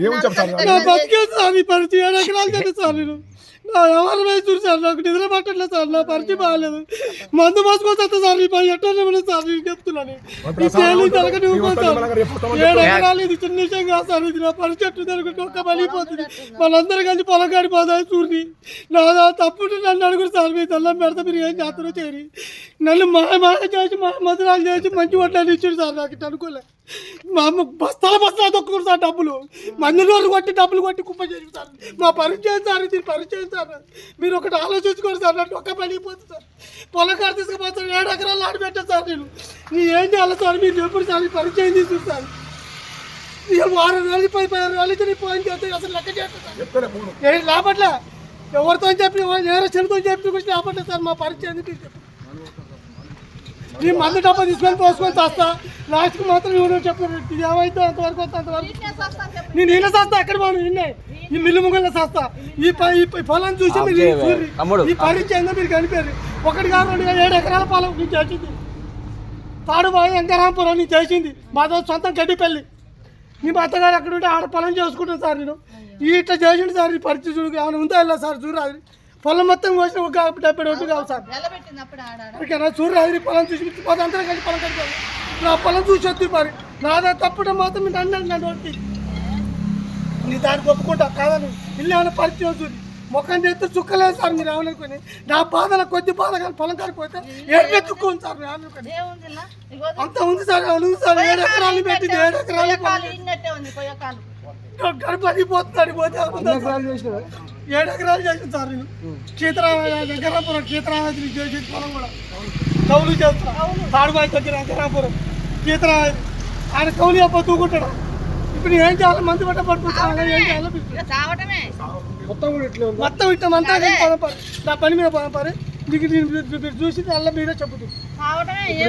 ఏమని చెప్తారు నా బతికే సార్ ఈ పరిచయం ఏడు ఎకరాలు తెలియదు సార్ నేను నా ఎవరి వేసి సార్? నాకు నిద్ర పట్టట్లేదు సార్. నా పరిచయం బాగాలేదు. మందు మోసుకొస్తా సార్ ఈ పని ఎట్లా సార్? నేను చెప్తున్నాను ఈ ఊరుకోతాను ఏడు ఎకరాలు ఇది చిన్న విషయం కాదు సార్. ఇది నా పరిచయం ఎట్టు జరుగుతుంది ఒక్క పలిపోతుంది మనందరూ కలిసి పొలం కాడిపోతాయి చూడండి నా తప్పుంటే నన్ను అడుగురు సార్. మీ తెల్లం పెడతా మీరు ఏం చేస్తారో చేయరు. నన్ను మా మాట చేసి మా మధురాలు చేసి మంచి వడ్డాలు ఇచ్చాడు సార్. నాకు ఇట్లా అనుకోలే. మా అమ్మ బస్తాల బస్తాలు తొక్కుతారు సార్ డబ్బులు. మంది రోజులు కొట్టి డబ్బులు కొట్టి కుప్ప చేసి సార్. మా పరిచయం సార్ ఇది పరిచయం సార్. మీరు ఒకటి ఆలోచించుకోండి సార్ నాకు ఒక్క పని అయిపోతుంది సార్. పొలం కాడ తీసుకుపోతాను ఏడు ఎకరాలు ఆడిపెట్టాను సార్ నేను. నీ ఏం చేయాలి సార్? మీరు ఎప్పుడు సార్ పరిచయం తీసుకుంటారు సార్? ఇక వారం రోజులు పది రోజులు నీ ఫోన్ చేస్తే అసలు లెక్క చేస్తాను సార్. లాభట్లే ఎవరితో చెప్పి ఎవరో చెడుతో చెప్పి లాభట్లే సార్ మా పరిచయం ఎందుకు చెప్పు. నీ మందు డబ్బా తీసుకొని పోసుకొని చేస్తా. లాస్ట్కి మాత్రం ఎవరో చెప్పారు ఇది ఏమైతే అంతవరకు వస్తే అంతవరకు నేను నీళ్ళ చేస్తా ఎక్కడ పోను నిన్నే. ఈ మిల్లు ముగ్గుల చేస్తా ఈ ప- ఈ పొలం చూసి మీరు ఈ పరిచయం మీరు కనిపారు ఒకటి కాదు రెండు కాదు, ఏడు ఎకరాల పొలం నేను చేసింది తాడుబాయి వెంకరాంపురం నేను చేసింది మాతో సొంతం గడ్డిపల్లి మీ మా అత్తగారు అక్కడ ఉంటే ఆడ పొలం చేసుకుంటాను సార్ నేను ఈ ఇట్లా చేసిండు సార్ ఈ పరిస్థితి చూడు ఏమైనా ఉందా ఇలా సార్ చూడరాదు పొలం మొత్తం కోసిన ఒక డెబ్బై రోజులు కావాలి సార్ ఓకేనా చూడరాదు పొలం చూసి పోతే అందరం కలిసి పొలం కట్టుకోవాలి నా పొలం చూసి వద్దు మరి నాదా తప్పడం మాత్రం నన్ను ఒకటి నీ దానికి ఒప్పుకుంటా కాదని ఇల్లు ఏమైనా పరిచయం చూసి మొక్కని చేస్తే చుక్కలేదు సార్ మీరు ఏమనుకుని నా బాధల కొద్ది బాధ కానీ పొలం కాడిపోతే ఏడు చుక్కోండి సార్ మీరు ఏమనుకుని అంత ఉంది సార్ ఉంది సార్ ఏడు ఎకరాలు పెట్టింది ఏడు ఎకరాలు గడపడి పోతున్నాడు పోతే ఏడు ఎకరాలు చేసింది సార్ నేను. చీతరామ వెంకరాపురం చీతరామతి చేసి పొలం కూడా. కౌలు చేస్తా తాడుబాయి దగ్గర వెంకరాపురం చీతరామతి ఆయన కౌలు చెప్ప తూకుంటాడు ఇప్పుడు ఏం చేయాలి? మందు పట్ట పట్టుకుంటాను ఏం చేయాలో? మొత్తం కూడా ఇట్లా ఉంది? మొత్తం ఇట్లా అంతా నా పని మీద నేను మీరు చూసి అల్ల మీరే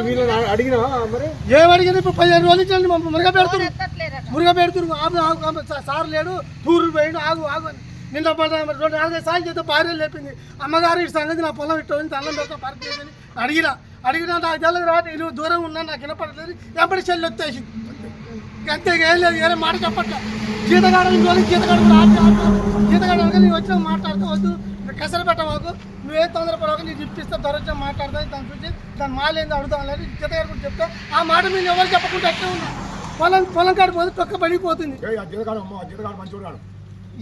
వీళ్ళని అడిగినా మరి? ఏం అడిగినా ఇప్పుడు పదిహేను రోజులు ఇచ్చాను మమ్మల్ని మురగ పెడుతున్నారు మురుగ పెడుతున్నారు ఆగు ఆగు సార్ లేడు. టూరు పోయిండు. ఆగు ఆగు అని. నిన్న పడ్డ రెండు నాలుగైదు సార్లు చేస్తే భార్య లేపింది. అమ్మగారు ఈ సంగతి నా పొలం ఇట్ట ఉంది అన్నం పెడతా పరిస్థితి అడిగినా. అడిగినా నాకు తెల్లది రా నేను దూరం ఉన్నా నాకు వినపడలేదు ఎప్పటి చెల్లి వచ్చేసింది. అంతే ఇక ఏం లేదు వేరే మాట చెప్పట్లే. జీతగాడు ఇంట్లో జీతగాడు కూడా ఆపి ఆపి. జీతగాడు నేను వచ్చిన మాట్లాడుతూ వద్దు కసలు పెట్టమాకు నువ్వే తొందరపడవక నీకు ఇప్పిస్తా ధర వచ్చి మాట్లాడతా దాని చూసి దాని మాలేందో అడుగుతాం అనేది జీతగాడు కూడా చెప్తా ఆ మాట మీరు ఎవరు చెప్పకుండా ఎట్లా ఉన్నా? పొలం పొలం కాడి పోతే పక్క పడిపోతుంది.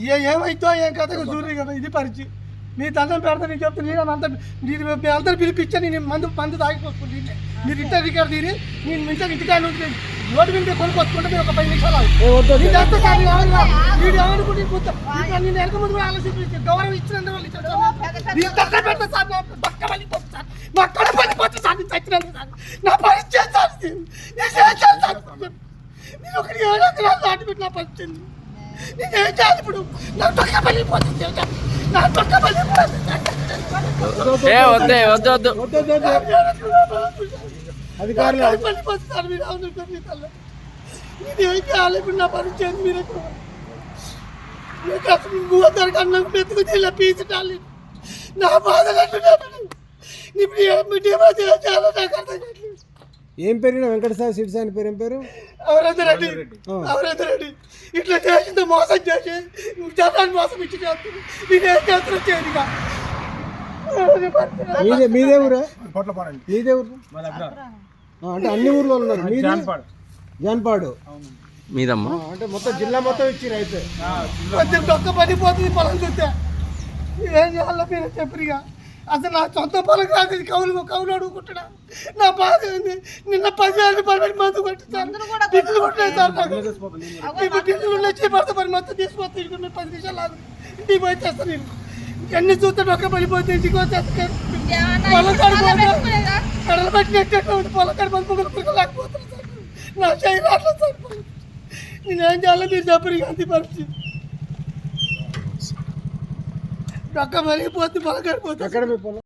ఏ, ఏమైతో ఏం కథకు చూడరు కదా ఇది పరిచి. మీ దండం పెడతా నేను చెప్తాను నేను అంత నేను మీ అందరు పిలిపించా నేను మందు మందు తాగిపోసుకుంటే మీరు ఇంటర్ రికార్డు తీరి నేను మించిన ఇంటికాడ రోడ్డు మీద కొనుక్కొచ్చుకుంటే మీరు ఒక పది నిమిషాలు. నేను వెనక ముందు కూడా ఆలోచించి గౌరవం ఇచ్చినంత వాళ్ళు ఇచ్చారు సార్. పక్క పలిపోతుంది సార్. నా కడుపు పలిపోతుంది సార్ నేను చచ్చినందుకు సార్. నా పరిచయం సార్. నేను ఒకటి ఏడు ఎకరాలు దాటి పెట్టి నా పరిచయం. నేను ఏం చేయాలి ఇప్పుడు? నా పలిపోతుంది నా పక్క పలిపోతుంది ఏ వద్దే వద్దు వద్దు. అధికారులు మీరు నేను ఏం ఇప్పుడు నా పరిచయం మీరు పీచటాలి నా అంటున్నాను ఇప్పుడు ఏం మీడియా చేయాలో నాకు అర్థం కావట్లేదు. ఏం పేరు వెంకటసాయి సిడ్స్ అని పేరు ఏం పేరు? అవరేంద్ర రెడ్డి. అవరేంద్ర రెడ్డి. ఇట్లా చేసింది మోసం చేసి జనాన్ని మోసం ఇచ్చి చేస్తుంది నేను ఏం చేస్తున్నా చేయదుగా మీదే మీదే ఊరా? పొట్ల పాడండి మీదే ఊరు ఆ, అంటే అన్ని ఊర్లో ఉన్నారు. మీది? జాన్పాడు. మీదమ్మా? ఆ, అంటే మొత్తం జిల్లా మొత్తం ఇచ్చిరు అయితే. కొంచెం డొక్క పడిపోతుంది పొలం చూస్తే. ఏం చేయాలో మీరు చెప్పిగా అసలు నా సొంత పొలం కాదు ఇది కౌలు కౌలు అడుగుకుంటున్నా. నా బాధ ఏంది? నిన్న పదివేల రూపాయలు మందు కొట్టించాను టిక్కులు కొట్టలేదు. సార్ నాకు. టిక్కులు వచ్చి పడితే పని మొత్తం తీసుకొస్తే ఇంటికి పది నిమిషాలు ఆగు. ఇంటికి పోయి చేస్తాను నేను. ఎన్ని చూస్తే డొక్క పడిపోతే ఇంటికి వచ్చేస్తాను పొలం కడిపోతే కడలు పొలం కడి పొగలు పురకలేకపోతున్నాను సార్ నా చేయి రావట్లేదు సార్ నేనేం చేయాలో మీరు చెప్పరు అంతే పరిస్థితి డొక్క మరిగిపోతే పొలం